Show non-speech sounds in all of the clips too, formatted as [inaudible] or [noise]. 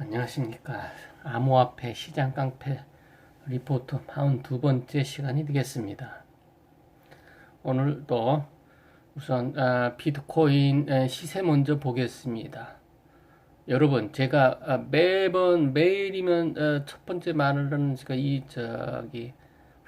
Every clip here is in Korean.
안녕하십니까. 암호화폐 시장 깡패 리포트 42번째 시간이 되겠습니다. 오늘도 우선 아, 비트코인 에, 시세 먼저 보겠습니다. 여러분 제가 아, 매번 매일이면 어, 첫 번째 말하는 제가 이 저기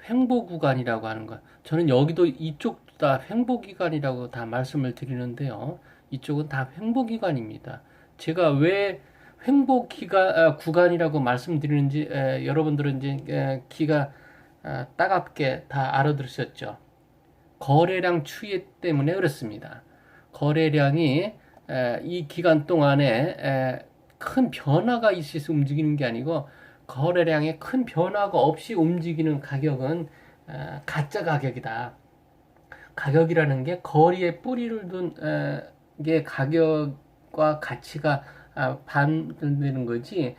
횡보 구간이라고 하는 거 저는 여기도 이쪽 다 횡보 기간이라고 다 말씀을 드리는데요. 이쪽은 다 횡보 기간입니다. 제가 왜 횡보 기가 아, 구간이라고 말씀드리는지 에, 여러분들은 이제 에, 귀가 아, 따갑게 다 알아들으셨죠. 거래량 추이 때문에 그렇습니다. 거래량이 에, 이 기간 동안에 에, 큰 변화가 있어서 움직이는 게 아니고 거래량에 큰 변화가 없이 움직이는 가격은 에, 가짜 가격이다. 가격이라는 게 거리에 뿌리를 둔 에, 게 가격과 가치가 아, 반되는 거지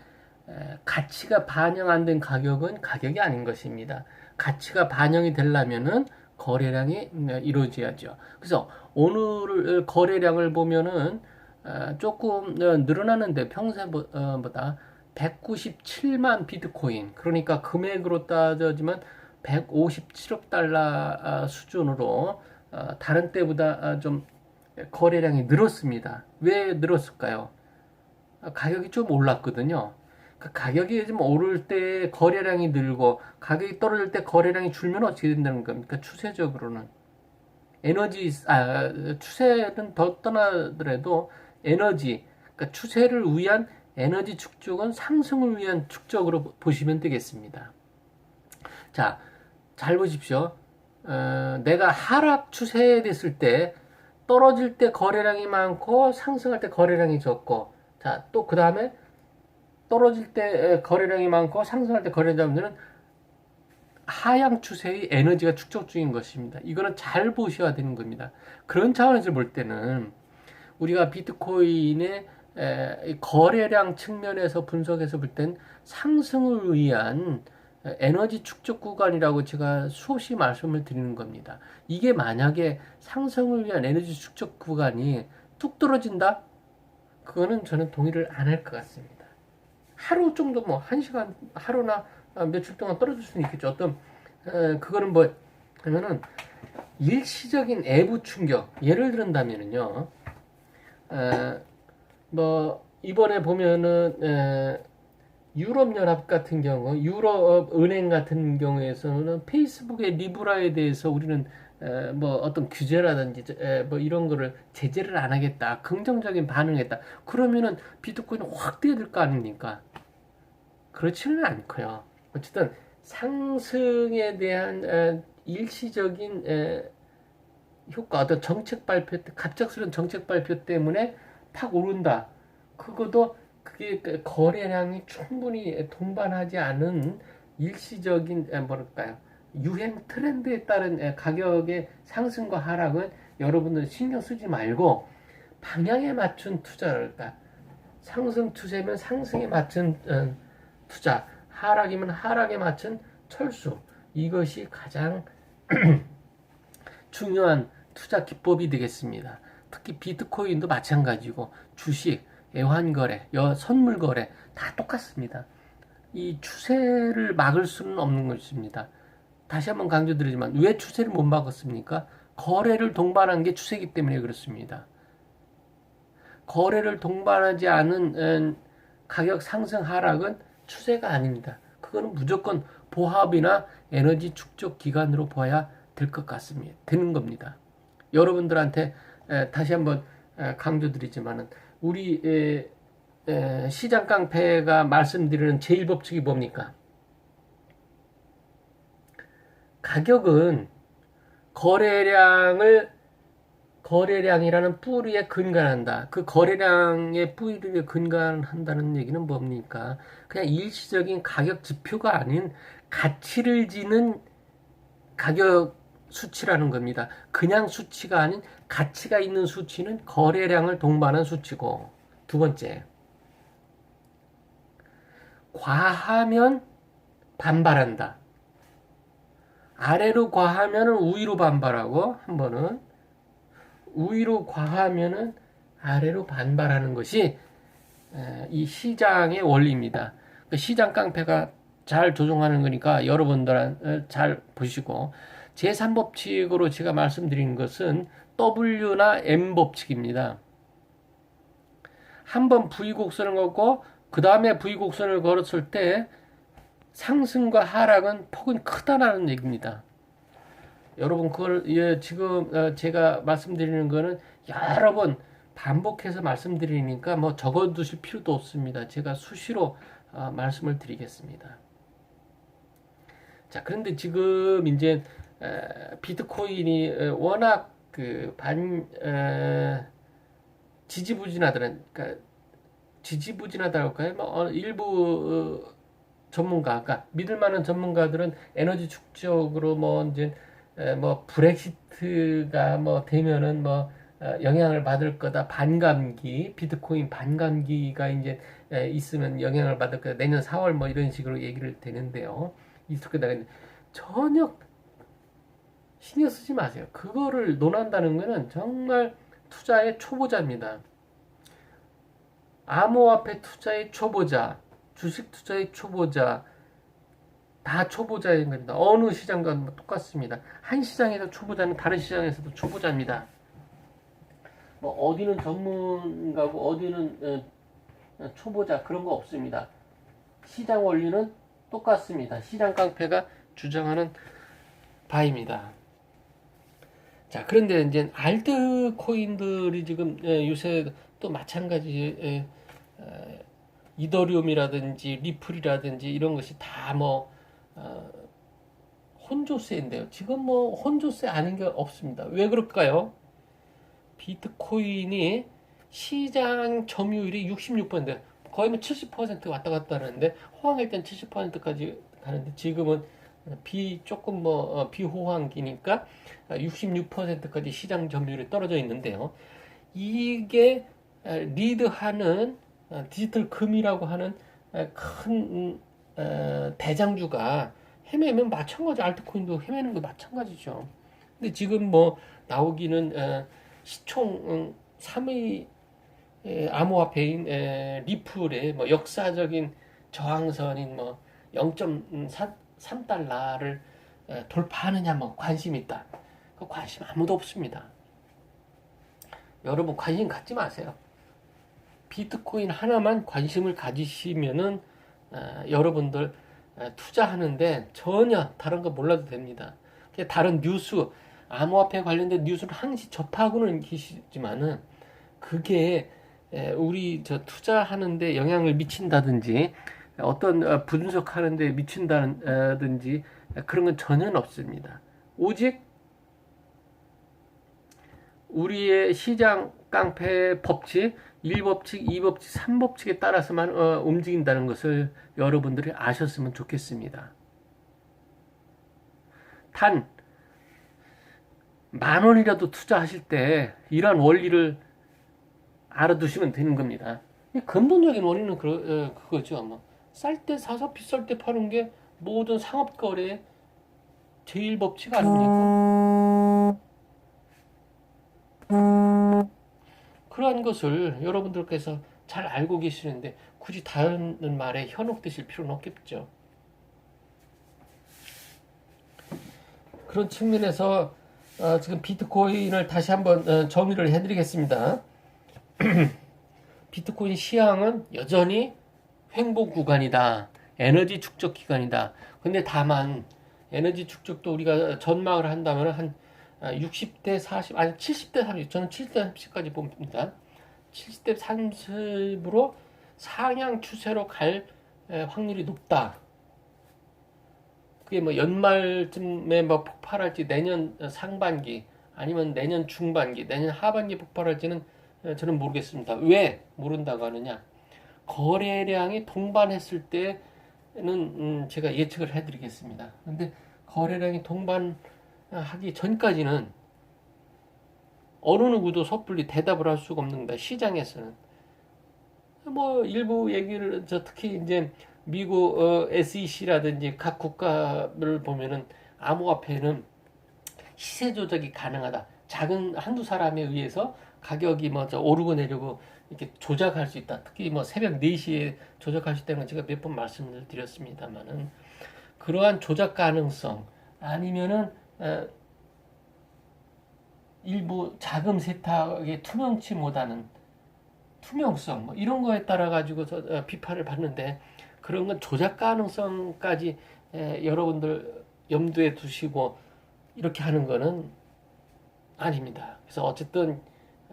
에, 가치가 반영 안 된 가격은 가격이 아닌 것입니다. 가치가 반영이 되려면은 거래량이 음, 이루어져야죠. 그래서 오늘 거래량을 보면은 어, 조금 어, 늘어나는데 평소보다 197만 비트코인 그러니까 금액으로 따져지면 157억 달러 아, 수준으로 어, 다른 때보다 아, 좀 거래량이 늘었습니다. 왜 늘었을까요? 아, 가격이 좀 올랐거든요. 그 가격이 좀 오를 때 거래량이 늘고 가격이 떨어질 때 거래량이 줄면 어떻게 된다는 겁니까? 추세적으로는 에너지 아 추세는 더 떠나더라도 에너지 그러니까 추세를 위한 에너지 축적은 상승을 위한 축적으로 보시면 되겠습니다. 자, 잘 보십시오. 어, 내가 하락 추세에 됐을 때 떨어질 때 거래량이 많고 상승할 때 거래량이 적고 자, 또 그 다음에 떨어질 때 거래량이 많고 상승할 때 거래량이 적는 하향 추세의 에너지가 축적 중인 것입니다. 이거는 잘 보셔야 되는 겁니다. 그런 차원에서 볼 때는 우리가 비트코인의 거래량 측면에서 분석해서 볼 땐 상승을 위한 에너지 축적 구간이라고 제가 수없이 말씀을 드리는 겁니다. 이게 만약에 상승을 위한 에너지 축적 구간이 뚝 떨어진다? 그거는 저는 동의를 안 할 것 같습니다. 하루 정도 뭐 한 시간 하루나 며칠 동안 떨어질 수는 있겠죠. 어떤 에, 그거는 뭐 그러면은 일시적인 외부 충격 예를 들은다면은요. 에, 뭐 이번에 보면은 에, 유럽 연합 같은 경우 유럽 은행 같은 경우에서는 페이스북의 리브라에 대해서 우리는 에, 뭐 어떤 규제라든지 에, 뭐 이런 거를 제재를 안 하겠다 긍정적인 반응했다. 그러면은 비트코인이 확 뛰어들 거 아닙니까? 그렇지는 않고요. 어쨌든 상승에 대한 에, 일시적인 에, 효과 어떤 정책 발표 때 갑작스러운 정책 발표 때문에 팍 오른다. 그것도 그게 그 거래량이 충분히 동반하지 않은 일시적인 에, 뭐랄까요 유행 트렌드에 따른 가격의 상승과 하락은 여러분들 신경 쓰지 말고 방향에 맞춘 투자랄까 상승 추세면 상승에 맞춘 어, 투자 하락이면 하락에 맞춘 철수 이것이 가장 [clears throat] 중요한 투자 기법이 되겠습니다. 특히 비트코인도 마찬가지고 주식, 애환거래, 선물거래 다 똑같습니다. 이 추세를 막을 수는 없는 것입니다. 다시 한번 강조드리지만 왜 추세를 못 막았습니까? 거래를 동반한 게 추세이기 때문에 그렇습니다. 거래를 동반하지 않은 가격 상승 하락은 추세가 아닙니다. 그거는 무조건 보합이나 에너지 축적 기간으로 봐야 될 것 같습니다. 되는 겁니다. 여러분들한테 다시 한번 강조드리지만은 우리 시장 깡패가 말씀드리는 제일 법칙이 뭡니까? 가격은 거래량을 거래량이라는 뿌리에 근간한다. 그 거래량의 뿌리에 근간한다는 얘기는 뭡니까? 그냥 일시적인 가격 지표가 아닌 가치를 지는 가격 수치라는 겁니다. 그냥 수치가 아닌 가치가 있는 수치는 거래량을 동반한 수치고 두 번째 과하면 반발한다. 아래로 과하면 위로 반발하고 한 번은 위로 과하면은 아래로 반발하는 것이 에, 이 시장의 원리입니다. 그 시장 깡패가 잘 조종하는 거니까 여러분들 잘 보시고 제3법칙으로 제가 말씀드리는 것은 W나 M 법칙입니다. 한 번 V곡선을 걷고 그 다음에 V곡선을 걸었을 때 상승과 하락은 폭은 크다라는 얘기입니다. 여러분 그걸 예, 지금 어, 제가 말씀드리는 거는 여러 번 반복해서 말씀드리니까 뭐 적어두실 필요도 없습니다. 제가 수시로 어, 말씀을 드리겠습니다. 자 그런데 지금 이제 비트코인이 워낙 그 반 지지부진하다는 그러니까 지지부진하다고 할까요? 뭐 어, 일부 어, 전문가, 그러니까 믿을 만한 전문가들은 에너지 축적으로 뭐 이제 뭐 브렉시트가 뭐 되면은 뭐 어, 영향을 받을 거다. 반감기 비트코인 반감기가 이제 있으면 영향을 받을 거다. 내년 4월 뭐 이런 식으로 얘기를 되는데요. 있을 거다 전혀 신경 쓰지 마세요. 그거를 논한다는 거는 정말 투자의 초보자입니다. 암호화폐 투자의 초보자 주식 투자의 초보자 다 초보자인 겁니다. 어느 시장과 뭐 똑같습니다. 한 시장에서 초보자는 다른 시장에서도 초보자입니다. 뭐 어디는 전문가고 어디는 어, 초보자 그런 거 없습니다. 시장 원리는 똑같습니다. 시장 깡패가 주장하는 바입니다. 자 그런데 이제 알트 코인들이 지금 예, 요새 또 마찬가지 예, 이더리움이라든지 리플이라든지 이런 것이 다뭐 어, 혼조세인데요. 지금 뭐 혼조세 아닌 게 없습니다. 왜 그럴까요? 비트코인이 시장 점유율이 66% 거의 뭐 70% 왔다 갔다 하는데 호황일 땐 70%까지 가는데 지금은 비 조금 뭐 어, 비호황기니까 66%까지 시장 점유율이 떨어져 있는데요. 이게 리드하는 어, 디지털 금이라고 하는 큰 대장주가 헤매면 마찬가지 알트코인도 헤매는 거 마찬가지죠. 근데 지금 뭐 나오기는 시총 3위 암호화폐인 리플의 뭐 역사적인 저항선인 뭐 0.3달러를 돌파하느냐 뭐 관심 있다. 그 관심 아무도 없습니다. 여러분 관심 갖지 마세요. 비트코인 하나만 관심을 가지시면은 어, 여러분들 어, 투자하는데 전혀 다른 거 몰라도 됩니다. 다른 뉴스, 암호화폐 관련된 뉴스를 항시 접하고는 계시지만은 그게 우리 저 투자하는데 영향을 미친다든지 어떤 어, 분석하는데 미친다든지 그런 건 전혀 없습니다. 오직 우리의 시장 깡패 법칙 1법칙, 2법칙, 3법칙에 따라서만 어, 움직인다는 것을 여러분들이 아셨으면 좋겠습니다. 단, 만 원이라도 투자하실 때 이러한 원리를 알아두시면 되는 겁니다. 근본적인 원리는 그, 어, 그거죠. 뭐. 쌀 때 사서 비쌀 때 파는 게 모든 상업 거래의 제일 법칙 아닙니까? 그러한 것을 여러분들께서 잘 알고 계시는데 굳이 다른 말에 현혹되실 필요는 없겠죠. 그런 측면에서 어, 지금 비트코인을 다시 한번 어, 정의를 해드리겠습니다. [clears throat] 비트코인 시황은 여전히 횡보 구간이다. 에너지 축적 기간이다. 근데 다만 에너지 축적도 우리가 전망을 한다면 한 60대 아, 40 아니 70대 30 저는 70대 30까지 봅니다. 70대 30으로 상향 추세로 갈 확률이 높다. 그게 뭐 연말쯤에 뭐 폭발할지 내년 상반기 아니면 내년 중반기 내년 하반기 폭발할지는 저는 모르겠습니다. 왜 모른다고 하느냐? 거래량이 동반했을 때는 음 제가 예측을 해드리겠습니다. 근데 거래량이 동반 하기 전까지는 어느 누구도 섣불리 대답을 할 수가 없는 다 시장에서는 뭐 일부 얘기를 저 특히 이제 미국 어, SEC라든지 각 국가를 보면은 암호화폐는 시세 조작이 가능하다. 작은 한두 사람에 의해서 가격이 뭐저 오르고 내리고 이렇게 조작할 수 있다. 특히 뭐 새벽 4시에 조작할 수 있다는 건 제가 몇 번 말씀을 드렸습니다만은 그러한 조작 가능성 아니면은 어, 일부 자금 세탁의 투명치 못하는 투명성 뭐 이런 거에 따라 가지고서 어, 비판을 받는데 그런 건 조작 가능성까지 에, 여러분들 염두에 두시고 이렇게 하는 거는 아닙니다. 그래서 어쨌든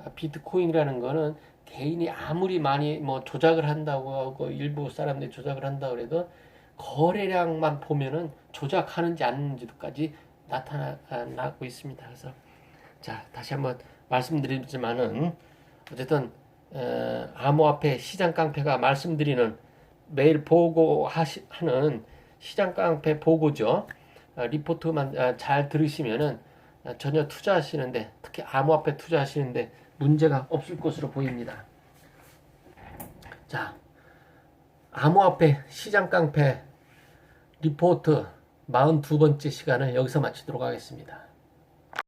아, 비트코인이라는 거는 개인이 아무리 많이 뭐 조작을 한다고 하고 일부 사람들이 조작을 한다고 그래도 거래량만 보면은 조작하는지 아닌지도까지 나타나고 있습니다. 그래서 자 다시 한번 말씀드리지만은 어쨌든 어, 암호화폐 시장 깡패가 말씀드리는 매일 보고하는 시장 깡패 보고죠. 어, 리포트만 어, 잘 들으시면은 어, 전혀 투자하시는데 특히 암호화폐 투자하시는데 문제가 없을 것으로 보입니다. 자, 암호화폐 시장 깡패 리포트 42번째 시간을 여기서 마치도록 하겠습니다.